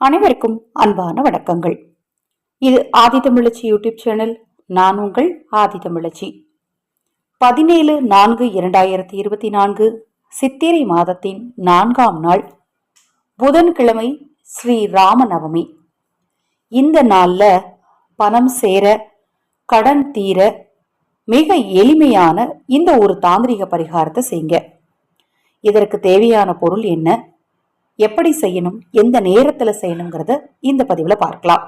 அனைவருக்கும் அன்பான வணக்கங்கள். இது ஆதித்தமிழச்சி யூடியூப் சேனல் நான் உங்கள் ஆதித்தமிழச்சி பதினேழு நான்கு இரண்டாயிரத்தி இருபத்தி நான்கு சித்திரை மாதத்தின் நான்காம் நாள் புதன்கிழமை ஸ்ரீ ராமநவமி. இந்த நாளில் பணம் சேர கடன் தீர மிக எளிமையான இந்த ஒரு தாந்திரிக பரிகாரத்தை செய்யுங்க இதற்கு தேவையான பொருள் என்ன? எப்படி செய்யணும் எந்த நேரத்துல செய்யணுங்கிறத இந்த பதிவுல பார்க்கலாம்.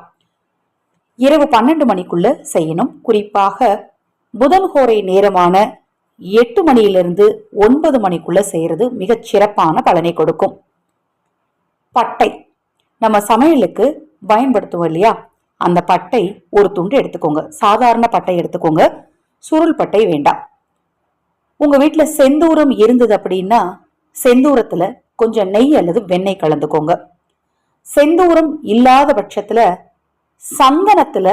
இரவு பன்னெண்டு மணிக்குள்ள செய்யணும். குறிப்பாக புதன்கோரை நேரமான எட்டு மணியிலிருந்து ஒன்பது மணிக்குள்ள செய்யறது மிகச் சிறப்பான பலனை கொடுக்கும். பட்டை. நம்ம சமையலுக்கு பயன்படுத்துவோம் இல்லையா? அந்த பட்டை ஒரு துண்டு எடுத்துக்கோங்க. சாதாரண பட்டை எடுத்துக்கோங்க. சுருள் பட்டை வேண்டாம். உங்க வீட்டில் செந்தூரம் இருந்தது அப்படின்னா செந்தூரத்துல கொஞ்சம் நெய் அல்லது வெண்ணெய் கலந்துக்கோங்க. செந்தூரம் இல்லாத பட்சத்துல சந்தனத்துல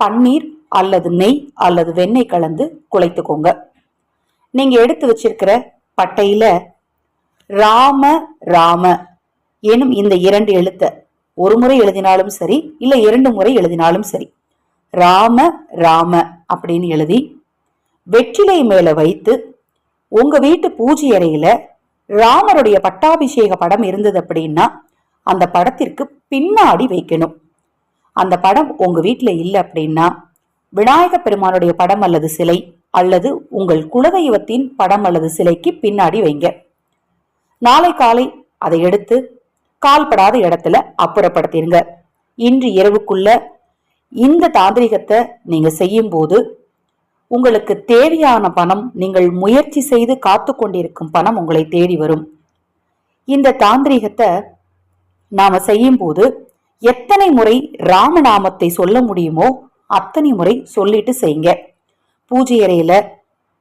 பன்னீர் அல்லது நெய் அல்லது வெண்ணெய் கலந்து குழைத்துக்கோங்க நீங்க எடுத்து வச்சிருக்கிற பட்டையில ராம ராம எனும் இந்த இரண்டு எழுத்த ஒரு முறை எழுதினாலும் சரி இல்ல இரண்டு முறை எழுதினாலும் சரி ராம ராம அப்படின்னு எழுதி வெற்றிலை மேல வைத்து உங்க வீட்டு பூஜை அறையில ராமருடைய பட்டாபிஷேக படம் இருந்தது அப்படின்னா அந்த படத்திற்கு பின்னாடி வைக்கணும். அந்த படம் உங்க வீட்டில் இல்லை அப்படின்னா விநாயக பெருமானுடைய படம் அல்லது சிலை அல்லது உங்கள் குலதெய்வத்தின் படம் அல்லது சிலைக்கு பின்னாடி வைங்க. நாளை காலை அதை எடுத்து கால்படாத இடத்துல அப்புறப்படுத்திடுங்க இன்று இரவுக்குள்ள இந்த தாந்திரிகத்தை நீங்க செய்யும் போது உங்களுக்கு தேவையான பணம் நீங்கள் முயற்சி செய்து காத்து கொண்டிருக்கும் பணம் உங்களை தேடி வரும். இந்த தாந்திரிகத்தை நாம செய்யும் போது எத்தனை முறை ராமநாமத்தை சொல்ல முடியுமோ அத்தனை முறை சொல்லிட்டு செய்யுங்க. பூஜை அறையில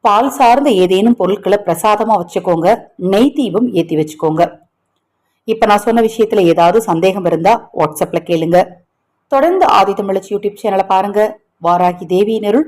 பால் சார்ந்த ஏதேனும் பொருட்களை பிரசாதமா வச்சுக்கோங்க. நெய் தீபம் ஏத்தி வச்சுக்கோங்க. இப்ப நான் சொன்ன விஷயத்துல ஏதாவது சந்தேகம் இருந்தா வாட்ஸ்அப்ல கேளுங்க. தொடர்ந்து ஆதி தமிழச்சி யூடியூப் சேனலை பாருங்க. வாராகி தேவியினருள்